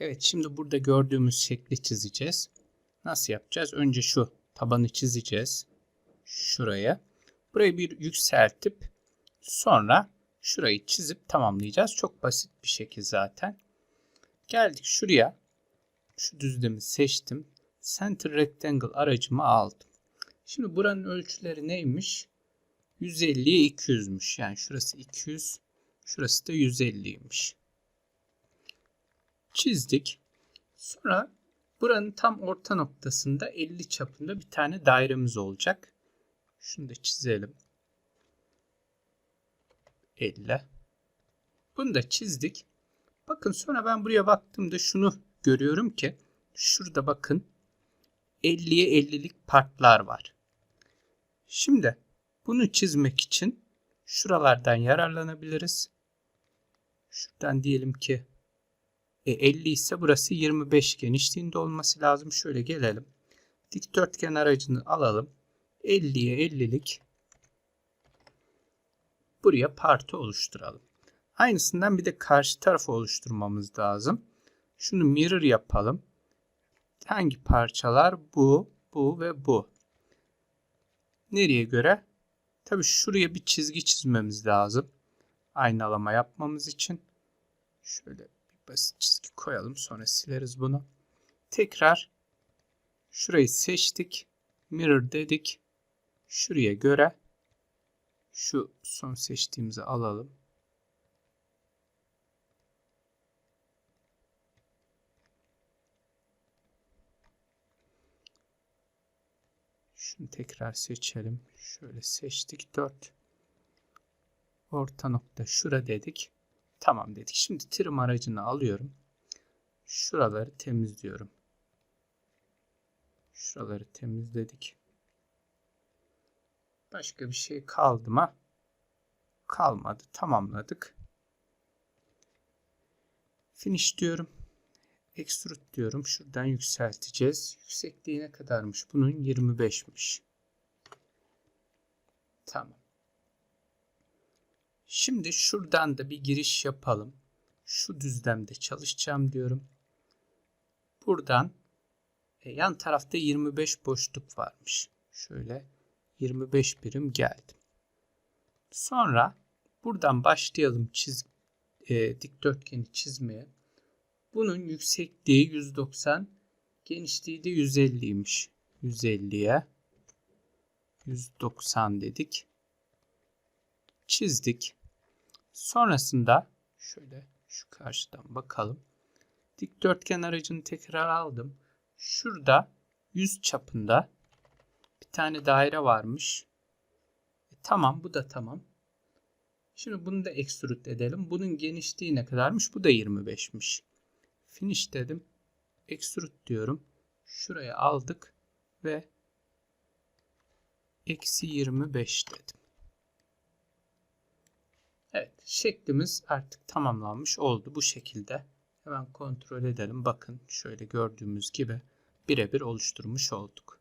Evet şimdi burada gördüğümüz şekli çizeceğiz. Nasıl yapacağız? Önce şu tabanı çizeceğiz. Şuraya. Burayı bir yükseltip sonra şurayı çizip tamamlayacağız. Çok basit bir şekil zaten. Geldik şuraya. Şu düzlemi seçtim. Center Rectangle aracımı aldım. Şimdi buranın ölçüleri neymiş? 150'ye 200'müş. Yani şurası 200, şurası da 150'ymiş. Çizdik. Sonra buranın tam orta noktasında 50 çapında bir tane dairemiz olacak. Şunu da çizelim. 50. Bunu da çizdik. Bakın sonra ben buraya baktığımda şunu görüyorum ki şurada bakın 50'ye 50'lik partlar var. Şimdi bunu çizmek için şuralardan yararlanabiliriz. Şuradan diyelim ki e, 50 ise burası 25 genişliğinde olması lazım. Şöyle gelelim. Dikdörtgen aracını alalım. 50'ye 50'lik buraya parti oluşturalım. Aynısından bir de karşı tarafı oluşturmamız lazım. Şunu mirror yapalım. Hangi parçalar? Bu, bu ve bu. Nereye göre? Tabi şuraya bir çizgi çizmemiz lazım. Aynalama yapmamız için. Şöyle basit çizgi koyalım. Sonra sileriz bunu. Tekrar şurayı seçtik. Mirror dedik. Şuraya göre şu son seçtiğimizi alalım. Şunu tekrar seçelim. Şöyle seçtik 4. Orta nokta şura dedik. Tamam dedik. Şimdi trim aracını alıyorum. Şuraları temizliyorum. Şuraları temizledik. Başka bir şey kaldı mı? Kalmadı. Tamamladık. Finish diyorum. Extrude diyorum. Şuradan yükselteceğiz. Yüksekliği ne kadarmış? Bunun 25'miş. Tamam. Şimdi şuradan da bir giriş yapalım. Şu düzlemde çalışacağım diyorum. Buradan e, yan tarafta 25 boşluk varmış. Şöyle 25 birim geldim. Sonra buradan başlayalım çiz, e, dikdörtgeni çizmeye. Bunun yüksekliği 190, genişliği de 150'ymiş. 150'ye 190 dedik. Çizdik. Sonrasında şöyle şu karşıdan bakalım. Dikdörtgen aracını tekrar aldım. Şurada 100 çapında bir tane daire varmış. E, tamam bu da tamam. Şimdi bunu da extrude edelim. Bunun genişliği ne kadarmış? Bu da 25'miş. Finish dedim. Extrude diyorum. Şuraya aldık ve eksi 25 dedim. Evet şeklimiz artık tamamlanmış oldu bu şekilde. Hemen kontrol edelim. Bakın şöyle gördüğümüz gibi birebir oluşturmuş olduk.